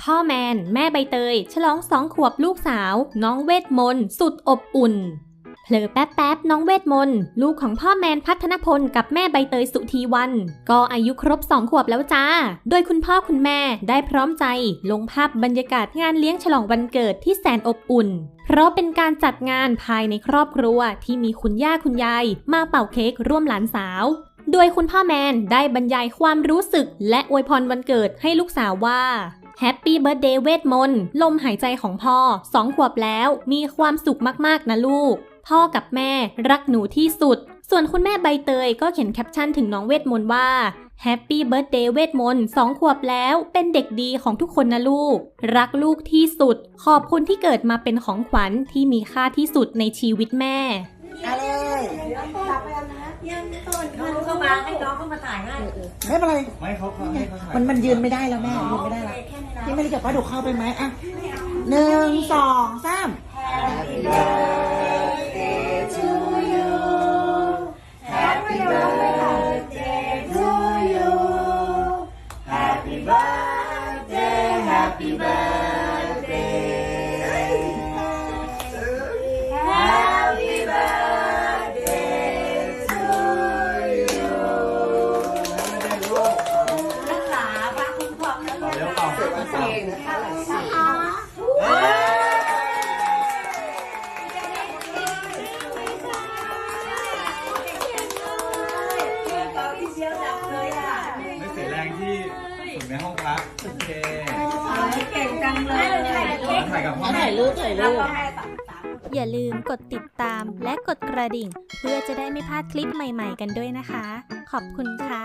พ่อแมน แม่ใบเตย ฉลองสองขวบลูกสาว น้องเวทมนต์ สุดอบอุ่น เผลอแป๊บๆ น้องเวทมนต์ ลูกของพ่อแมนพัฒนพลกับแม่ใบเตยสุธีวัน ก็อายุครบสองขวบแล้วจ้า โดยคุณพ่อคุณแม่ได้พร้อมใจ ลงภาพบรรยากาศงานเลี้ยงฉลองวันเกิดที่แสนอบอุ่น เพราะเป็นการจัดงานภายในครอบครัวที่มีคุณย่าคุณยาย มาเป่าเค้กร่วมหลานสาว โดยคุณพ่อแมนได้บรรยายความรู้สึกและอวยพรวันเกิดให้ลูกสาวว่าแฮปปี้เบิร์ดเดย์เวทมนต์ลมหายใจของพ่อสองขวบแล้วมีความสุขมากๆนะลูก พ่อกับแม่รักหนูที่สุด ส่วนคุณแม่ใบเตยก็เขียนแคปชั่นถึงน้องเวทมนต์ว่าแฮปปี้เบิร์ดเดย์เวทมนต์สองขวบแล้วเป็นเด็กดีของทุกคนนะลูก รักลูกที่สุด ขอบคุณที่เกิดมาเป็นของขวัญที่มีค่าที่สุดในชีวิตแม่ เอาเลยน้องเข้ามาให้น้องเข้ามาถ่ายให้ไม่เป็นไรไม่เขาเขาให้เขาถ่ายมันมันยืนไม่ได้แล้วแม่ยืนไม่ได้แล้วพี่ไม่ได้กับป้าดูเข้าไปไหมอะหนึ่งสองสามรัก เสร็จแล้วที่เชียวดับเลยอะไม่เสียแรงที่ฝึกในห้องพักโอเคเก่งจังเลยถ่ายกับพ่อถ่ายรูปถ่ายรูปอย่าลืมกดติดตามและกดกระดิ่ง เพื่อจะได้ไม่พลาดคลิปใหม่ๆกันด้วยนะคะ ขอบคุณค่ะ